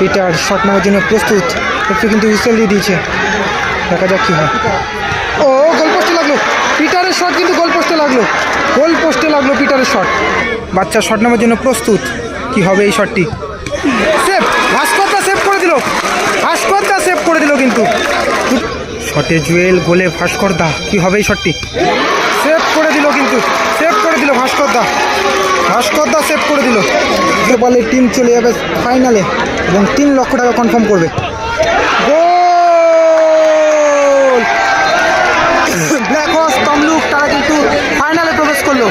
Peter shot নেওয়ার জন্য প্রস্তুত। একটু কিন্তু হুইসেল দিয়ে দিয়েছে। দেখা যাক কী হয়। ও গোল পোস্টে লাগল। পিটারের শট কিন্তু গোল পোস্টে লাগল। গোল পোস্টে লাগল পিটারের শট বাচ্চা শট নেওয়ার জন্য প্রস্তুত। কি হবে এই শটটি সেফ ভাস্করদা সেভ করে দিল। ভাস্করদা সেভ করে দিল কিন্তু। শটে জুয়েল, গোলে ভাস্করদা। কি হবে এই শটটি সেভ করে দিল কিন্তু। সেভ করে দিল ভাস্করদা। ভাস্করদা সেভ করে দিল। বলে টিম চলে যাবে ফাইনালে এবং তিন লক্ষ টাকা কনফার্ম করবে। ব্ল্যাক তমলুক তারা কিন্তু ফাইনালে প্রবেশ করল।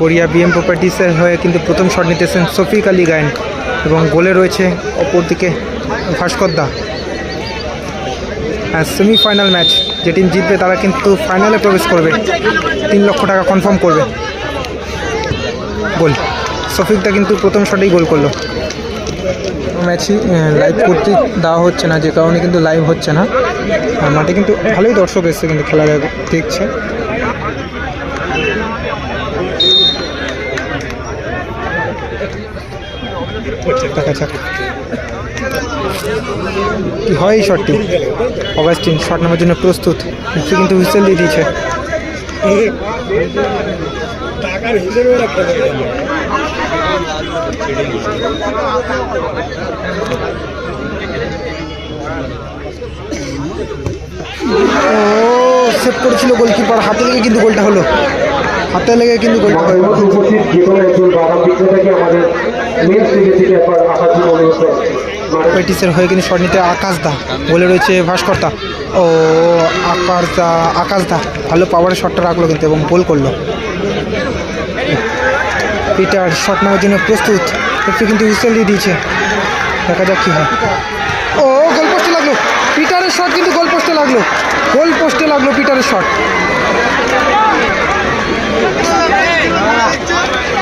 গড়িয়া বিএম প্রপার্টিসের হয়ে কিন্তু প্রথম শট নিতেছেন শফিক আলী গায়েন এবং গোলে রয়েছে অপরদিকে ভাস্করদা আর সেমিফাইনাল ম্যাচ যে টিম জিতবে তারা কিন্তু ফাইনালে প্রবেশ করবে। তিন লক্ষ টাকা কনফার্ম করবে। গোল। শফিকদা কিন্তু প্রথম শটেই গোল করল। ম্যাচই লাইভ করতে দেওয়া হচ্ছে না, যে কারণে কিন্তু লাইভ হচ্ছে না। মাঠে কিন্তু ভালোই দর্শক এসছে, কিন্তু খেলা দেখছে। দেখা যাক। কি হয় এই শটটি? অগাস্টিন, শট নেওয়ার জন্য প্রস্তুত। কিন্তু হুইসেল দিয়ে দিয়েছে। ও সেভ করেছিল গোলকিপার হাতে লেগে কিন্তু গোলটা হলো। হাতে লেগে কিন্তু গোলটা হলো। উপস্থিত যে কোনো একজন বাবা পিছনে থেকে আমাদের মেন স্টেজে থেকে একবার আসার জন্য অনুরোধ পেটিসের হয়ে কিন্তু শট নিতে আকাশ দা। বলে রয়েছে ভাস্কর্তা ও আকাশ দা আকাশ দা ভালো পাওয়ারের শটটা রাখল কিন্তু এবং গোল করল। পিটার শট নেওয়ার জন্য প্রস্তুত। একটু কিন্তু হুইসেল দিয়ে দিয়েছে। দেখা যাক কী হয়। ও গোল পোস্টে লাগল। পিটারের শট কিন্তু গোল পোস্টে লাগল। গোল পোস্টে লাগল পিটারের শট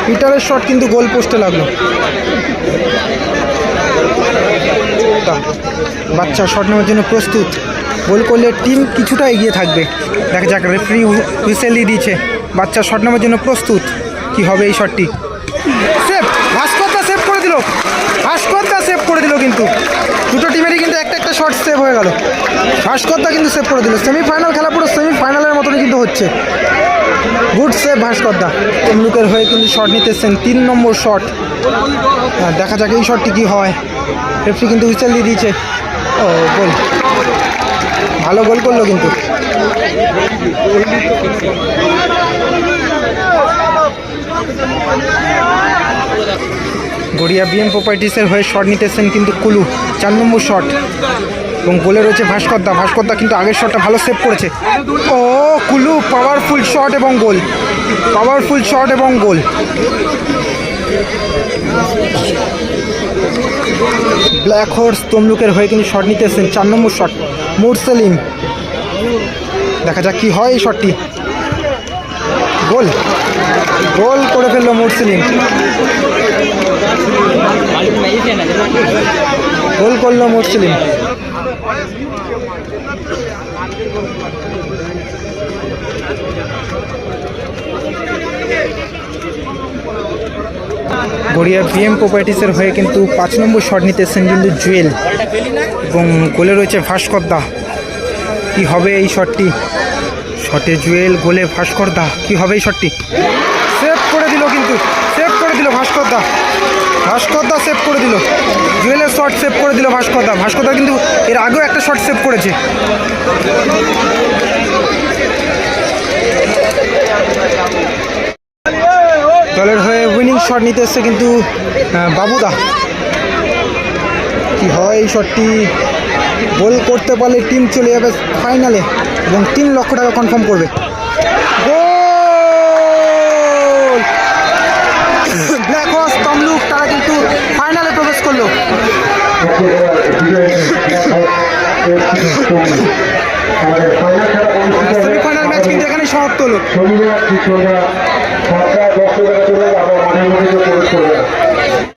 পিটারের শট কিন্তু গোল পোস্টে লাগল। বাচ্চা শট নেওয়ার জন্য প্রস্তুত। গোল করলে টিম কিছুটা এগিয়ে থাকবে। দেখা যাক রেফারি হুইসেল দিয়ে দিয়েছে। বাচ্চা শট নেওয়ার জন্য প্রস্তুত। কি হবে এই শটটি? সেভ ভাস্করদা সেভ করে দিল। ভাস্করদা সেভ করে দিল কিন্তু। দুটো টিমেরই কিন্তু একটা একটা শট সেভ হয়ে গেল। ভাস্করদা কিন্তু সেভ করে দিল। সেমিফাইনাল খেলা পুরো সেমিফাইনালের মতনই কিন্তু হচ্ছে। গুড সেভ ভাস্করদা। তমলুকের হয়ে কিন্তু শট নিতেছেন তিন নম্বর শট দেখা যাক এই শটটি কি হয়। রেফরি কিন্তু হুইসেল দিয়ে দিয়েছে। ও গোল ভালো গোল করল কিন্তু। গড়িয়া বিএম প্রপার্টিসের হয়ে শট নিতেছেন কিন্তু কুলু। চার নম্বর শট এবং গোলে রয়েছে ভাস্করদা। ভাস্করদা কিন্তু আগের শটটা ভালো সেভ করেছে। ও, কুলু পাওয়ারফুল শট এবং গোল। পাওয়ারফুল শট এবং গোল। ব্ল্যাক হর্স তমলুকের হয়ে কিন্তু শট নিতেছেন। চার নম্বর শট মুরসেলিম দেখা যাক কি হয় এই শটটি গোল। গোল করে ফেলল মুরসেলিম গোল করল মুরসেলিম গড়িয়া বিএম প্রপার্টিসের হয়ে কিন্তু পাঁচ নম্বর শট নিতেছেন কিন্তু জুয়েল। এবং গোলে রয়েছে ভাস্করদা। কি হবে এই শটটি? শটে জুয়েল, গোলে ভাস্করদা। কি হবে এই শটটি? সেভ করে দিল কিন্তু, সেভ করে দিল ভাস্করদা। ভাস্করদা সেভ করে দিল। জুয়েলের শট সেভ করে দিল ভাস্করদা। ভাস্করদা কিন্তু এর আগেও একটা শট সেভ করেছে। শট নিতে এসছে কিন্তু বাবুদা। কি হয় এই শটটি? গোল করতে পারলে টিম চলে যাবে ফাইনালে এবং তিন লক্ষ টাকা কনফার্ম করবে। গোল! ব্ল্যাক তারা কিন্তু ফাইনালে প্রবেশ করল। সেমিফাইনাল ম্যাচ কিন্তু এখানে সমাপ্ত হলো। Hemos.